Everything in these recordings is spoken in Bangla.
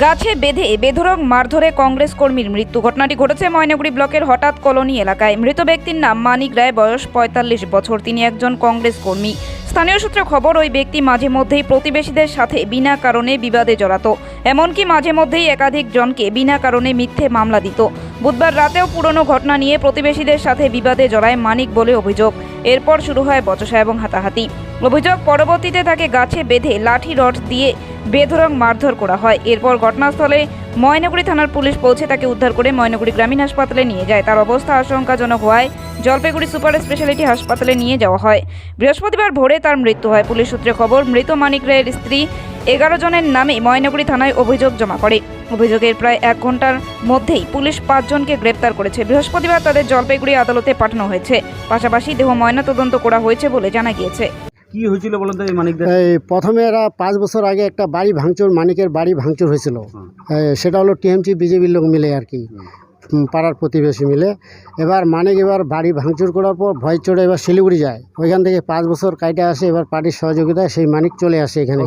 গাছে বেঁধে বেধরক মারধরে কংগ্রেস কর্মীর মৃত্যু। ঘটনাটি ঘটেছে ময়নাগুড়ি ব্লকের হঠাৎ কলোনি এলাকায়। মৃত ব্যক্তির নাম মানিক রায়, বয়স পঁয়তাল্লিশ বছর। তিনি একজন কংগ্রেস কর্মী। স্থানীয় সূত্রে খবর, ওই ব্যক্তি মাঝে মধ্যেই প্রতিবেশীদের সাথে বিনা কারণে বিবাদে জড়াতো। এমনকি মাঝে মধ্যেই একাধিক জনকে বিনা কারণে মিথ্যে মামলা দিত। বুধবার রাতেও পুরনো ঘটনা নিয়ে প্রতিবেশীদের সাথে বিবাদে জড়ায় মানিক বলে অভিযোগ। এরপর শুরু হয় বচসা এবং হাতাহাতি। অভিযোগ, পরবর্তীতে তাকে গাছে বেঁধে লাঠি, রড দিয়ে বেধরং মারধর করা হয়। এরপর ঘটনাস্থলে ময়নাগুড়ি থানার পুলিশ পৌঁছে তাকে উদ্ধার করে ময়নাগুড়ি গ্রামীণ হাসপাতালে নিয়ে যায়। তার অবস্থা আশঙ্কাজনক হওয়ায় জলপাইগুড়ি সুপার স্পেশালিটি হাসপাতালে নিয়ে যাওয়া হয়। বৃহস্পতিবার ভোরে তার মৃত্যু হয়। পুলিশ সূত্রে খবর, মৃত মানিক রায়ের স্ত্রী এগারো জনের নামে ময়নাগুড়ি থানায় অভিযোগ জমা করে অভিযোগের প্রায় এক ঘণ্টার মধ্যেই পুলিশ পাঁচজনকে গ্রেপ্তার করেছে। বৃহস্পতিবার তাদের জলপাইগুড়ি আদালতে পাঠানো হয়েছে। পাশাপাশি দেহ ময়নাতদন্ত করা হয়েছে বলে জানা গিয়েছে। কি হয়েছিল বলেন তো এই মানিকদের? এই প্রথমে এরা পাঁচ বছর আগে একটা বাড়ি ভাঙচুর মানিকের বাড়ি ভাঙচুর হয়েছিল। সেটা হলো টিএমসি বিজেপির লোক মিলে আর কি। পাড়ার প্রতিবেশী মিলে। এবার মানিক এবার বাড়ি ভাঙচুর করার পর ভয় চড়ে এবার শিলিগুড়ি যায়। ওইখান থেকে পাঁচ বছর কাইটে আসে এবার পার্টির সহযোগিতায় সেই মানিক চলে আসে এখানে।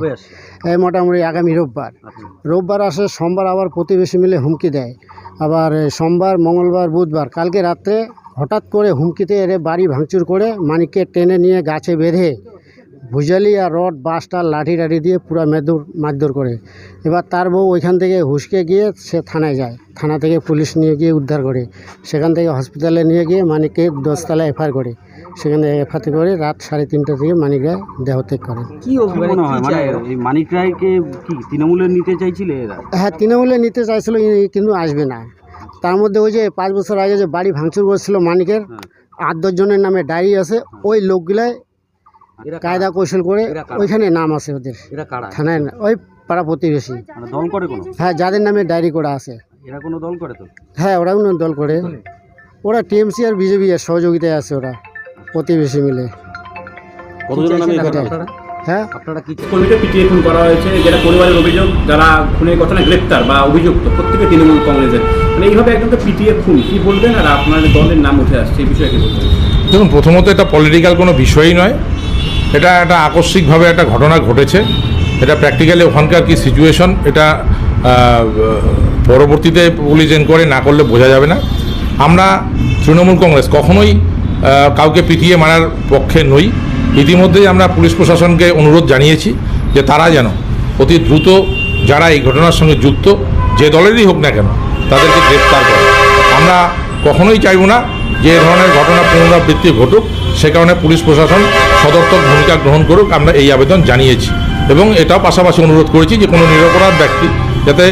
এই মোটামুটি আগামী রোববার। আচ্ছা। রোববার আসে সোমবার আবার প্রতিবেশী মিলে হুমকি দেয়। আবার সোমবার মঙ্গলবার বুধবার কালকে রাত্রে হঠাৎ করে হুমকিতে এরে বাড়ি ভাঙচুর করে মানিককে টেনে নিয়ে গাছে বেঁধে ভুজালি আর রড বাসটা লাঠি টাঠি দিয়ে পুরো মেদুর মারধর করে। এবার তার বউ ওইখান থেকে হুসকে গিয়ে সে থানায় যায়। থানা থেকে পুলিশ নিয়ে গিয়ে উদ্ধার করে। সেখান থেকে হসপিটালে নিয়ে গিয়ে মানিককে দশতলা এফআইআর করে। সেখানে এফআইআর করে রাত সাড়ে তিনটা থেকে মানিক রায় দেহত্যাগ করেন কি মনে হয়? মানে মানিক রায়কে কি তৃণমূলে নিতে চাইছিলে এরা? হ্যাঁ তৃণমূলে নিতে চাইছিল কিন্তু আসবে না। তার মধ্যে ওই যে পাঁচ বছর আগে যে বাড়ি ভাঙচুর করছিল মানিকের হ্যাঁ। আট দশজনের নামে ডায়েরি আছে ওই লোকগুলাই কায়দা কৌশল করে ওইখানে নাম আছে ওদের। থানায় না- ওই পাড়া প্রতিবেশী। মানে দল করে কোনো? হ্যাঁ যাদের নামে ডায়েরি করা আছে। এরা কোনো দল করে তো? হ্যাঁ ওরাও না দল করে। ওরা টিএমসি আর বিজেপি এর সহযোগিতায় আছে ওরা প্রতিবেশী মিলে। কতজনের হ্যাঁ? আপনারা কি কর্মীকে পিটিয়ে খুন করা হয়েছে যেটা পরিবারের অভিযোগ যারা খুনের ঘটনায় গ্রেপ্তার বা অভিযুক্ত প্রত্যেকে তৃণমূল কংগ্রেসের। মানে এইভাবে একজনকে পিটিয়ে খুন। কি বলবেন? আর আপনার দলের নাম উঠে আসছে এই বিষয়ে কি বলবেন? দেখুন প্রথমত এটা পলিটিক্যাল কোনো বিষয়ই নয়। এটা একটা আকস্মিকভাবে একটা ঘটনা ঘটেছে। এটা প্র্যাকটিক্যালি ওখানকার কি সিচুয়েশন এটা পরবর্তীতে পুলিশ এনকোয়ারি না করলে বোঝা যাবে না। আমরা তৃণমূল কংগ্রেস কখনোই কাউকে পিটিয়ে মারার পক্ষে নই। ইতিমধ্যেই আমরা পুলিশ প্রশাসনকে অনুরোধ জানিয়েছি যে তারা যেন অতি দ্রুত যারা এই ঘটনার সঙ্গে যুক্ত, যে দলেরই হোক না কেন, তাদেরকে গ্রেপ্তার করে। আমরা কখনোই চাইব না যে ধরনের ঘটনা পুনরাবৃত্তি ঘটুক। সে কারণে পুলিশ প্রশাসন সদর্থক ভূমিকা গ্রহণ করুক, আমরা এই আবেদন জানিয়েছি। এবং এটাও পাশাপাশি অনুরোধ করেছি যে কোনো নিরপরাধ ব্যক্তি যাতে